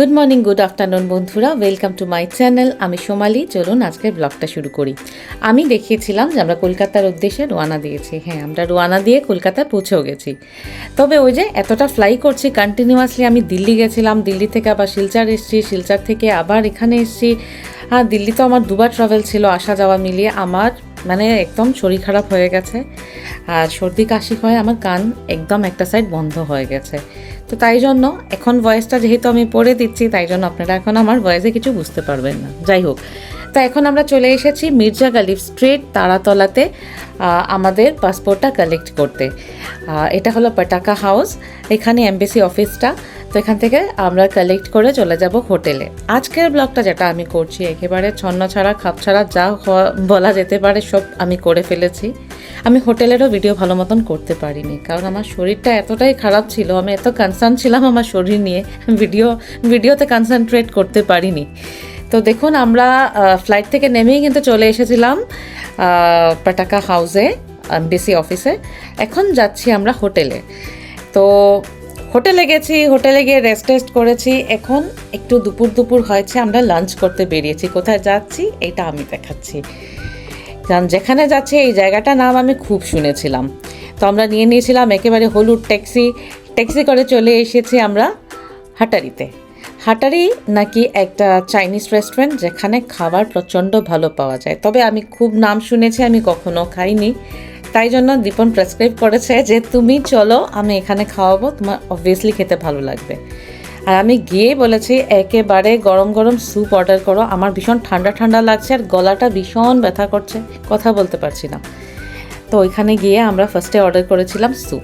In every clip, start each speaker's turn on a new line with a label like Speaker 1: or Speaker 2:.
Speaker 1: Good morning good afternoon বন্ধুরা। Welcome to my channel আমি সোমালি। চলুন আজকের ব্লগটা শুরু করি। আমি দেখিয়েছিলাম যে আমরা কলকাতার উদ্দেশ্যে রোয়ানা দিয়েছি। হ্যাঁ আমরা রোয়ানা দিয়ে কলকাতায় পৌঁছেও গেছি। তবে ওই যে এতটা ফ্লাই করছি কন্টিনিউয়াসলি আমি দিল্লি গেছিলাম। দিল্লি থেকে আবার শিলচর এসেছি। শিলচর থেকে আবার এখানে এসেছি। হ্যাঁ দিল্লি তো আমার দুবার ট্রাভেল ছিল আসা যাওয়া মিলিয়ে। আমার মানে একদম শরীর খারাপ হয়ে গেছে। আর সর্দি কাশি হয়ে, আমার কান একদম একটা সাইড বন্ধ হয়ে গেছে। তো তাই জন্য এখন ভয়েসটা যেহেতু আমি পড়ে দিচ্ছি, তাই জন্য আপনারা এখন আমার ভয়েসে কিছু বুঝতে পারবেন না। যাই হোক, তা এখন আমরা চলে এসেছি মির্জা গালিব স্ট্রিট তারাতলাতে আমাদের পাসপোর্টটা কালেক্ট করতে। এটা হলো পটাকা হাউস এখানে এমবেসি অফিসটা তো এখান থেকে আমরা কালেক্ট করে চলে যাব হোটেলে। আজকের ব্লগটা যেটা আমি করছি, একেবারে ছন্ন ছাড়া, খাপ ছাড়া, যা বলা যেতে পারে সব আমি করে ফেলেছি। আমি হোটেলেরও ভিডিও ভালো মতন করতে পারিনি, কারণ আমার শরীরটা এতটাই খারাপ ছিল, আমি এত কনসার্ন ছিলাম আমার শরীর নিয়ে ভিডিও ভিডিওতে কনসেন্ট্রেট করতে পারিনি। তো দেখুন, আমরা ফ্লাইট থেকে নেমেই কিন্তু চলে এসেছিলাম পাটাকা হাউসে বেসি অফিসে এখন যাচ্ছি আমরা হোটেলে। তো হোটেলে গেছি, হোটেলে গিয়ে রেস্ট টেস্ট করেছি। এখন একটু দুপুর দুপুর হয়েছে, আমরা লাঞ্চ করতে বেরিয়েছি। কোথায় যাচ্ছি এটা আমি দেখাচ্ছি। কারণ যেখানে যাচ্ছে এই জায়গাটার নাম আমি খুব শুনেছিলাম। তো আমরা নিয়ে নিয়েছিলাম একেবারে হলুদ ট্যাক্সি। ট্যাক্সি করে চলে এসেছি আমরা হাটারিতে। হাটারি নাকি একটা চাইনিজ রেস্টুরেন্ট যেখানে খাবার প্রচণ্ড ভালো পাওয়া যায়। তবে আমি খুব নাম শুনেছি, আমি কখনো খাইনি। তাই জন্য দীপন প্রেসক্রাইব করেছে যে, তুমি চলো, আমি এখানে খাওয়াবো, তোমার অবভিয়াসলি খেতে ভালো লাগবে। আর আমি গিয়ে বলেছি, একেবারে গরম গরম স্যুপ অর্ডার করো। আমার ভীষণ ঠান্ডা ঠান্ডা লাগছে আর গলাটা ভীষণ ব্যথা করছে। কথা বলতে পারছি না। তো ওইখানে গিয়ে আমরা ফার্স্টে অর্ডার করেছিলাম স্যুপ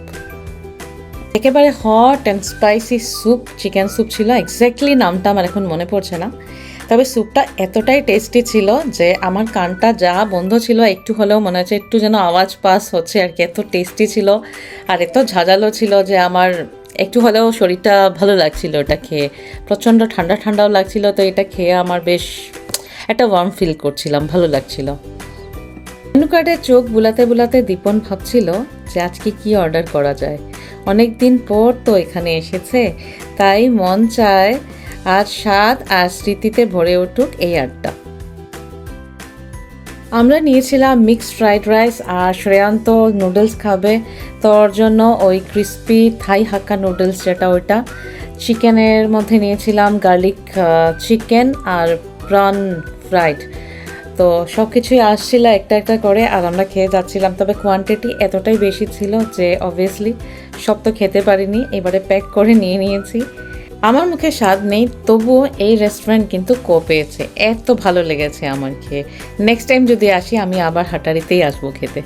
Speaker 1: একেবারে hot and spicy soup chicken soup ছিল। এক্স্যাক্টলি নামটা আমার এখন মনে পড়ছে না। তবে স্যুপটা এতটাই টেস্টি ছিল যে আমার কানটা যা বন্ধ ছিল, একটু হলেও মনে হচ্ছে একটু যেন আওয়াজ পাস হচ্ছে আর কি। এত টেস্টি ছিল আর এত ঝাঁঝালো ছিল যে আমার একটু হলেও শরীরটা ভালো লাগছিল এটা খেয়ে। প্রচণ্ড ঠান্ডা ঠান্ডাও লাগছিল, তো এটা খেয়ে আমার বেশ একটা ওয়ার্ম ফিল করছিলাম, ভালো লাগছিল। মেনু চোখ বুলাতে বুলাতে দীপন ভাবছিল যে আজকে কি অর্ডার করা যায়। অনেক দিন পর তো এখানে এসেছে, তাই মন চায় আজ স্বাদ আর স্মৃতিতে ভরে উঠুক এই আড্ডা। আমরা নিয়েছিলাম মিক্সড ফ্রাইড রাইস আর শ্রেয়ান্ত নুডলস খাবে। তোর জন্য ওই ক্রিস্পি থাই হাক্কা নুডলস যেটা ওইটা। চিকেনের মধ্যে নিয়েছিলাম গার্লিক চিকেন আর প্রন ফ্রাইড তো সব কিছুই আসছিল একটা একটা করে আর আমরা খেয়ে যাচ্ছিলাম। তবে কোয়ান্টিটি এতটাই বেশি ছিল যে অবভিয়াসলি সব তো খেতে পারিনি। এবারে প্যাক করে নিয়ে নিয়েছি। আমার মুখে স্বাদ নেই, তবুও এই রেস্টুরেন্ট কিন্তু কো পেয়েছে। এত ভালো লেগেছে আমার খেয়ে। নেক্সট টাইম যদি আসি, আমি আবার হাটারিতেই আসব খেতে।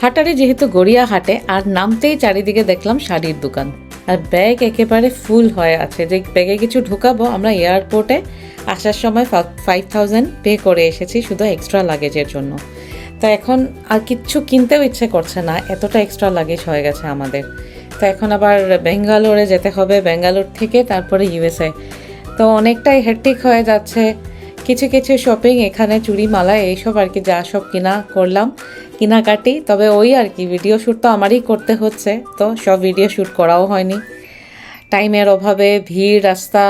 Speaker 1: হাটারি যেহেতু গড়িয়া হাটে, আর নামতেই চারিদিকে দেখলাম শাড়ির দোকান। আর ব্যাগ একেবারে ফুল হয়ে আছে। যে ব্যাগে কিছু ঢুকাবো, আমরা এয়ারপোর্টে আসার সময় ফাইভ থাউজেন্ড পে করে এসেছি শুধু এক্সট্রা লাগেজের জন্য। তা এখন আর কিচ্ছু কিনতেও ইচ্ছে করছে না, এতটা এক্সট্রা লাগেজ হয়ে গেছে আমাদের। তো এখন আবার বেঙ্গালোরে যেতে হবে বেঙ্গালোর থেকে, তারপরে ইউএসএ তো অনেকটাই হেট্টিক হয়ে যাচ্ছে। কিছু কিছু শপিং এখানে চুড়ি মালা এইসব আর কি, যা সব কিনা করলাম, কেনাকাটি। তবে ওই আর কি ভিডিও শ্যুট তো আমারই করতে হচ্ছে। তো সব ভিডিও শ্যুট করাও হয়নি। টাইমের অভাবে, ভিড়, রাস্তা,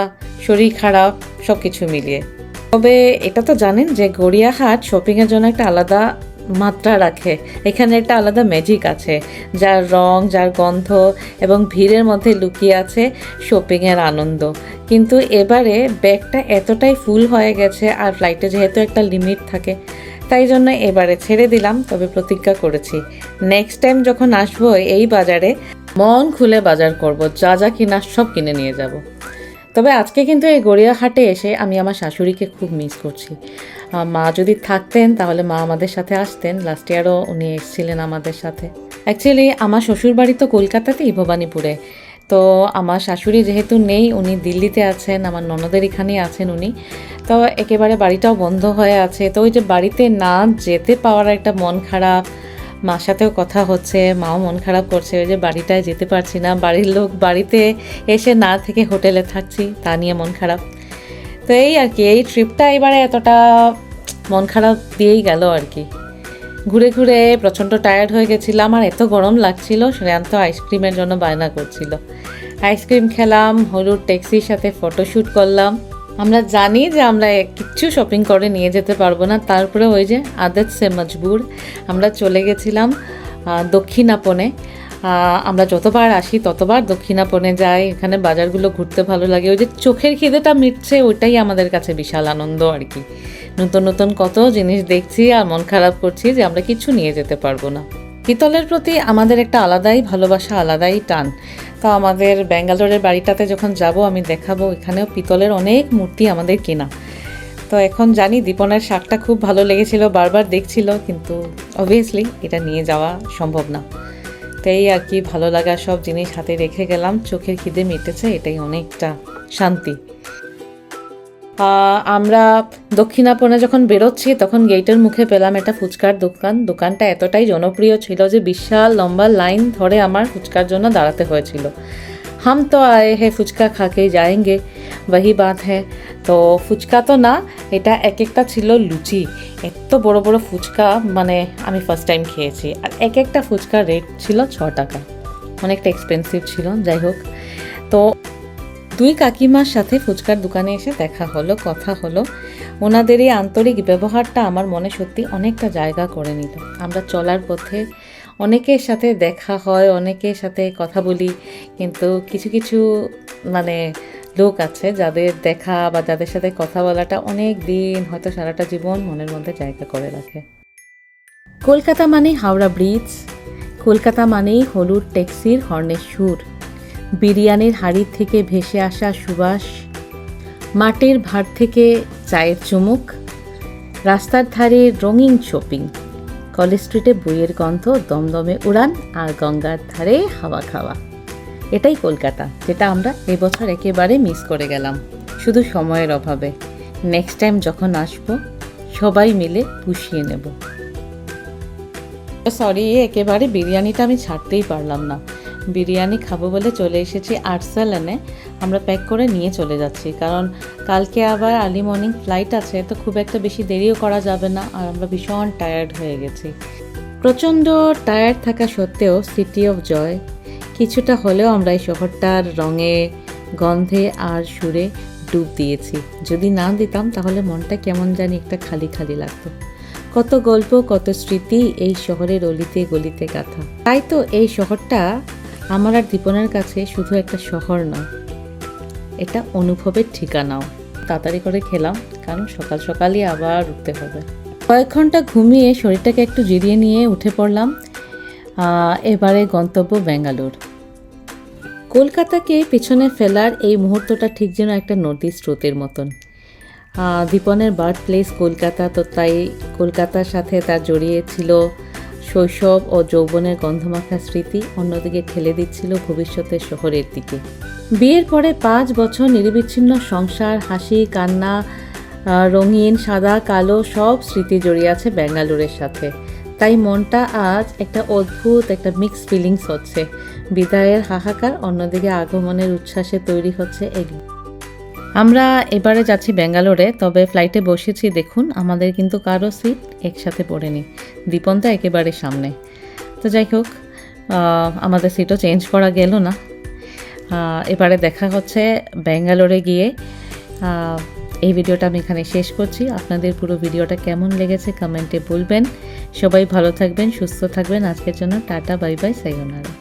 Speaker 1: শরীর খারাপ সব কিছু মিলিয়ে। তবে এটা তো জানেন যে গড়িয়াহাট শপিংয়ের জন্য একটা আলাদা মাত্রা রাখে। এখানে একটা আলাদা ম্যাজিক আছে, যার রং, যার গন্ধ এবং ভিড়ের মধ্যে লুকিয়ে আছে শপিংয়ের আনন্দ। কিন্তু এবারে ব্যাগটা এতটাই ফুল হয়ে গেছে আর ফ্লাইটে যেহেতু একটা লিমিট থাকে, তাই জন্য এবারে ছেড়ে দিলাম, তবে প্রতিজ্ঞা করেছি। নেক্সট টাইম যখন আসব এই বাজারে, মন খুলে বাজার করব, যা যা কিনা সব কিনে নিয়ে যাব। তবে আজকে কিন্তু এই গড়িয়াহাটে এসে আমি আমার শাশুড়িকে খুব মিস করছি। মা যদি থাকতেন, তাহলে মা আমাদের সাথে আসতেন। লাস্ট ইয়ারও উনি এসেছিলেন আমাদের সাথে। অ্যাকচুয়ালি আমার শ্বশুর বাড়ি তো কলকাতাতেই, ভবানীপুরে। তো আমার শাশুড়ি যেহেতু নেই, উনি দিল্লিতে আছেন, আমার ননদের এখানেই আছেন উনি। তো একেবারে বাড়িটাও বন্ধ হয়ে আছে। তো ওই যে বাড়িতে না যেতে পাওয়ার একটা মন খারাপ, মার সাথেও কথা হচ্ছে, মাও মন খারাপ করছে, ওই যে বাড়িটায় যেতে পারছি না, বাড়ির লোক বাড়িতে এসে না থেকে হোটেলে থাকছি, তা নিয়ে মন খারাপ। তো এই আর কি, এই ট্রিপটা এবারে এতটা মন খারাপ দিয়েই গেল আর কি। ঘুরে ঘুরে প্রচণ্ড টায়ার্ড হয়ে গেছিলাম আর এত গরম লাগছিল, শ্রেয়ান্ত আইসক্রিমের জন্য বায়না করছিল। আইসক্রিম খেলাম, হলুদ ট্যাক্সির সাথে ফটোশ্যুট করলাম। আমরা জানি যে আমরা কিচ্ছু শপিং করে নিয়ে যেতে পারব না, তারপরে ওই যে আদত সে মজবুর, আমরা চলে গেছিলাম দক্ষিণাপনে। আমরা যতবার আসি, ততবার দক্ষিণাপনে যাই, এখানে বাজারগুলো ঘুরতে ভালো লাগে। ওই যে চোখের খিদেটা মিটছে, ওইটাই আমাদের কাছে বিশাল আনন্দ আর কি। নতুন নতুন কত জিনিস দেখছি আর মন খারাপ করছি যে আমরা কিছু নিয়ে যেতে পারব না। পিতলের প্রতি আমাদের একটা আলাদাই ভালোবাসা, আলাদাই টান। তো আমাদের ব্যাঙ্গালোরের বাড়িটাতে যখন যাব, আমি দেখাবো, এখানেও পিতলের অনেক মূর্তি আমাদের কেনা। তো এখন জানি দীপনের শাকটা খুব ভালো লেগেছিল, বারবার দেখছিল, কিন্তু অবভিয়াসলি এটা নিয়ে যাওয়া সম্ভব না। এই আর কি ভালো লাগা সব জিনিস হাতে রেখে গেলাম। চোখের খিদে মিটেছে, এটাই অনেকটা শান্তি। আমরা দক্ষিণাপনে যখন বেরোচ্ছি, তখন গেটের মুখে পেলাম একটা ফুচকার দোকান। দোকানটা এতটাই জনপ্রিয় ছিল যে বিশাল লম্বা লাইন ধরে আমার ফুচকার জন্য দাঁড়াতে হয়েছিল। হাম তো আয়ে হে ফুচকা খাকে যায়েঙ্গে वही বাত হ্যাঁ তো ফুচকা তো না এটা এক একটা ছিল লুচি। এত বড় বড় ফুচকা মানে আমি ফার্স্ট টাইম খেয়েছি। আর এক একটা ফুচকার রেট ছিল ছ টাকা। অনেকটা এক্সপেন্সিভ ছিল, যাই হোক। তো দুই কাকিমার সাথে ফুচকার দোকানে এসে দেখা হলো, কথা হলো। ওনাদের এই আন্তরিক ব্যবহারটা আমার মনে সত্যি অনেকটা জায়গা করে নিল। আমরা চলার পথে অনেকের সাথে দেখা হয়, অনেকের সাথে কথা বলি, কিন্তু কিছু কিছু মানে লোক আছে যাদের দেখা বা যাদের সাথে কথা বলাটা অনেক দিন হয়তো সারাটা জীবন মনের মধ্যে জায়গা করে রাখে। কলকাতা মানে হাওড়া ব্রিজ। কলকাতা মানেই হলুদ ট্যাক্সির হর্নের সুর। বিরিয়ানির হাড়ির থেকে ভেসে আসা সুবাস। মাটির ভার থেকে চায়ের চুমুক। রাস্তার ধারে রঙিন শপিং কলেজ স্ট্রিটে বইয়ের গন্ধ, দমদমে উড়ান আর গঙ্গার ধারে হাওয়া খাওয়া। এটাই কলকাতা, যেটা আমরা এবছর একেবারে মিস করে গেলাম, শুধু সময়ের অভাবে। নেক্সট টাইম যখন আসব, সবাই মিলে পুষিয়ে নেব। সরি একেবারে বিরিয়ানিটা আমি ছাড়তেই পারলাম না। বিরিয়ানি খাব বলে চলে এসেছি আর্টসেল এনে আমরা প্যাক করে নিয়ে চলে যাচ্ছি। কারণ কালকে আবার আর্লি মর্নিং ফ্লাইট আছে, তো খুব একটা বেশি দেরিও করা যাবে না আর আমরা ভীষণ টায়ার্ড হয়ে গেছি। প্রচণ্ড টায়ার্ড থাকা সত্ত্বেও সিটি অফ জয় কিছুটা হলেও আমরা এই শহরটার রঙে, গন্ধে আর সুরে ডুব দিয়েছি। যদি না দিতাম তাহলে মনটা কেমন জানি একটা খালি খালি লাগতো। কত গল্প, কত স্মৃতি এই শহরের অলিতে গলিতে গাথা। তাই তো এই শহরটা আমার আর দীপনের কাছে শুধু একটা শহর নয় এটা অনুভবের ঠিকানাও। তাড়াতাড়ি করে খেলাম, কারণ সকাল সকালই আবার উঠতে হবে। কয়েক ঘণ্টা ঘুমিয়ে শরীরটাকে একটু জিরিয়ে নিয়ে উঠে পড়লাম এবারে গন্তব্য ব্যাঙ্গালোর। কলকাতাকে পেছনে ফেলার এই মুহূর্তটা ঠিক যেন একটা নদী স্রোতের মতন। দীপনের বার্থ প্লেস কলকাতা তো তাই, কলকাতার সাথে তার জড়িয়ে ছিল শৈশব ও যৌবনের গন্ধমাখা স্মৃতি অন্যদিকে ঠেলে দিচ্ছিল ভবিষ্যতের শহরের দিকে। বিয়ের পরে পাঁচ বছর নিরবিচ্ছিন্ন সংসার, হাসি, কান্না রঙিন, সাদা, কালো সব স্মৃতি জড়িয়ে আছে ব্যাঙ্গালোরের সাথে। তাই মনটা আজ একটা অদ্ভুত, একটা মিক্স ফিলিংস হচ্ছে। বিদায়ের হাহাকার অন্যদিকে আগমনের উচ্ছ্বাসে তৈরি হচ্ছে এগুলো আমরা এবারে যাচ্ছি ব্যাঙ্গালোরে, তবে ফ্লাইটে বসেছি, দেখুন, আমাদের কিন্তু কারও সিট একসাথে পড়েনি। দীপনটা একেবারে সামনে। তো যাই হোক আমাদের সিটও চেঞ্জ করা গেল না। এবারে দেখা হচ্ছে ব্যাঙ্গালোরে গিয়ে। এই ভিডিওটা আমি এখানে শেষ করছি। আপনাদের পুরো ভিডিওটা কেমন লেগেছে কমেন্টে বলবেন। সবাই ভালো থাকবেন, সুস্থ থাকবেন। আজকের জন্য টাটা বাই বাই সাইওনারা